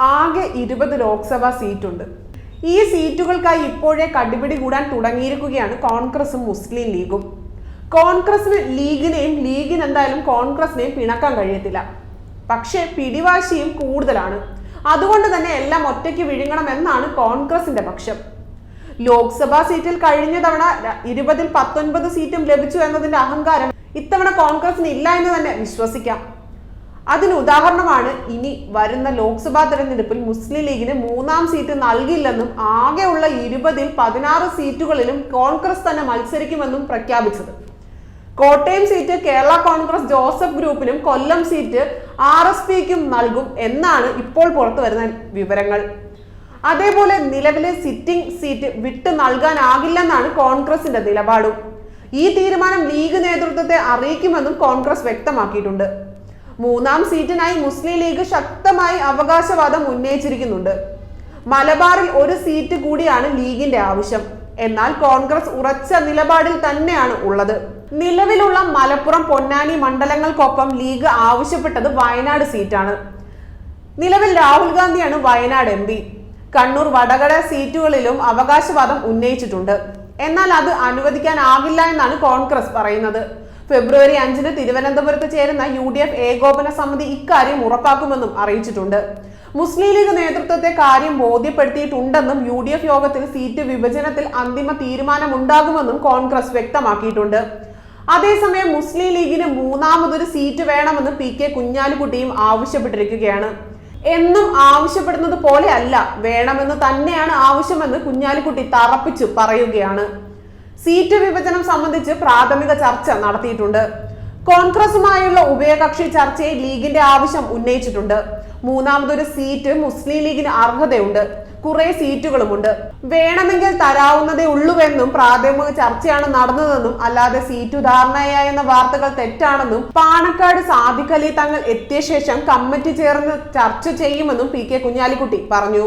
ആകെ ഇരുപത് ലോക്സഭാ സീറ്റുണ്ട്. ഈ സീറ്റുകൾക്കായി ഇപ്പോഴേ കടിപിടി കൂടാൻ തുടങ്ങിയിരിക്കുകയാണ് കോൺഗ്രസും മുസ്ലിം ലീഗും. കോൺഗ്രസിന് ലീഗിനെയും ലീഗിന് എന്തായാലും കോൺഗ്രസിനെയും പിണക്കാൻ കഴിയത്തില്ല. പക്ഷേ പിടിവാശിയും കൂടുതലാണ്. അതുകൊണ്ട് തന്നെ എല്ലാം ഒറ്റയ്ക്ക് വിഴുങ്ങണം എന്നാണ് കോൺഗ്രസിന്റെ പക്ഷം. ലോക്സഭാ സീറ്റിൽ കഴിഞ്ഞ തവണ ഇരുപതിൽ പത്തൊൻപത് സീറ്റും ലഭിച്ചു എന്നതിന്റെ അഹങ്കാരം ഇത്തവണ കോൺഗ്രസിന് ഇല്ല എന്ന് തന്നെ വിശ്വസിക്കാം. അതിന് ഉദാഹരണമാണ് ഇനി വരുന്ന ലോക്സഭാ തെരഞ്ഞെടുപ്പിൽ മുസ്ലിം ലീഗിന് മൂന്നാം സീറ്റ് നൽകില്ലെന്നും ആകെയുള്ള ഇരുപതിൽ പതിനാറ് സീറ്റുകളിലും കോൺഗ്രസ് തന്നെ മത്സരിക്കുമെന്നും പ്രഖ്യാപിച്ചത്. കോട്ടയം സീറ്റ് കേരള കോൺഗ്രസ് ജോസഫ് ഗ്രൂപ്പിനും കൊല്ലം സീറ്റ് ആർ എസ് പിക്കും നൽകും എന്നാണ് ഇപ്പോൾ പുറത്തു വരുന്ന വിവരങ്ങൾ. അതേപോലെ നിലവിലെ സിറ്റിംഗ് സീറ്റ് വിട്ടു നൽകാനാകില്ലെന്നാണ് കോൺഗ്രസിന്റെ നിലപാടും. ഈ തീരുമാനം ലീഗ് നേതൃത്വത്തെ അറിയിക്കുമെന്നും കോൺഗ്രസ് വ്യക്തമാക്കിയിട്ടുണ്ട്. മൂന്നാം സീറ്റിനായി മുസ്ലിം ലീഗ് ശക്തമായി അവകാശവാദം ഉന്നയിച്ചിരിക്കുന്നുണ്ട്. മലബാറിൽ ഒരു സീറ്റ് കൂടിയാണ് ലീഗിന്റെ ആവശ്യം. എന്നാൽ കോൺഗ്രസ് ഉറച്ച നിലപാടിൽ തന്നെയാണ് ഉള്ളത്. നിലവിലുള്ള മലപ്പുറം പൊന്നാനി മണ്ഡലങ്ങൾക്കൊപ്പം ലീഗ് ആവശ്യപ്പെട്ടത് വയനാട് സീറ്റാണ്. നിലവിൽ രാഹുൽ ഗാന്ധിയാണ് വയനാട് എം പി. കണ്ണൂർ വടകര സീറ്റുകളിലും അവകാശവാദം ഉന്നയിച്ചിട്ടുണ്ട്. എന്നാൽ അത് അനുവദിക്കാനാകില്ല എന്നാണ് കോൺഗ്രസ് പറയുന്നത്. ഫെബ്രുവരി അഞ്ചിന് തിരുവനന്തപുരത്ത് ചേരുന്ന യു ഡി എഫ് ഏകോപന സമിതി ഇക്കാര്യം ഉറപ്പാക്കുമെന്നും അറിയിച്ചിട്ടുണ്ട്. മുസ്ലിം ലീഗ് നേതൃത്വത്തെ കാര്യം ബോധ്യപ്പെടുത്തിയിട്ടുണ്ടെന്നും യു ഡി എഫ് യോഗത്തിൽ സീറ്റ് വിഭജനത്തിൽ അന്തിമ തീരുമാനമുണ്ടാകുമെന്നും കോൺഗ്രസ് വ്യക്തമാക്കിയിട്ടുണ്ട്. അതേസമയം മുസ്ലിം ലീഗിന് മൂന്നാമതൊരു സീറ്റ് വേണമെന്ന് പി കെ കുഞ്ഞാലിക്കുട്ടിയും ആവശ്യപ്പെട്ടിരിക്കുകയാണ്. എന്നും ആവശ്യപ്പെടുന്നത് പോലെയല്ല വേണമെന്ന് തന്നെയാണ് ആവശ്യമെന്ന് കുഞ്ഞാലിക്കുട്ടി തറപ്പിച്ചു പറയുകയാണ്. സീറ്റ് വിഭജനം സംബന്ധിച്ച് പ്രാഥമിക ചർച്ച നടത്തിയിട്ടുണ്ട്. കോൺഗ്രസുമായുള്ള ഉഭയകക്ഷി ചർച്ചയിൽ ലീഗിന്റെ ആവശ്യം ഉന്നയിച്ചിട്ടുണ്ട്. മൂന്നാമതൊരു സീറ്റ് മുസ്ലിം ലീഗിന് അർഹതയുണ്ട്. കുറെ സീറ്റുകളുമുണ്ട്. വേണമെങ്കിൽ തരാവുന്നതേ ഉള്ളൂവെന്നും പ്രാഥമിക ചർച്ചയാണ് നടന്നതെന്നും അല്ലാതെ സീറ്റ് ധാരണയായെന്ന വാർത്തകൾ തെറ്റാണെന്നും പാണക്കാട് സാധിക്കലി തങ്ങൾ എത്തിയ ശേഷം കമ്മിറ്റി ചേർന്ന് ചർച്ച ചെയ്യുമെന്നും പി കെ കുഞ്ഞാലിക്കുട്ടി പറഞ്ഞു.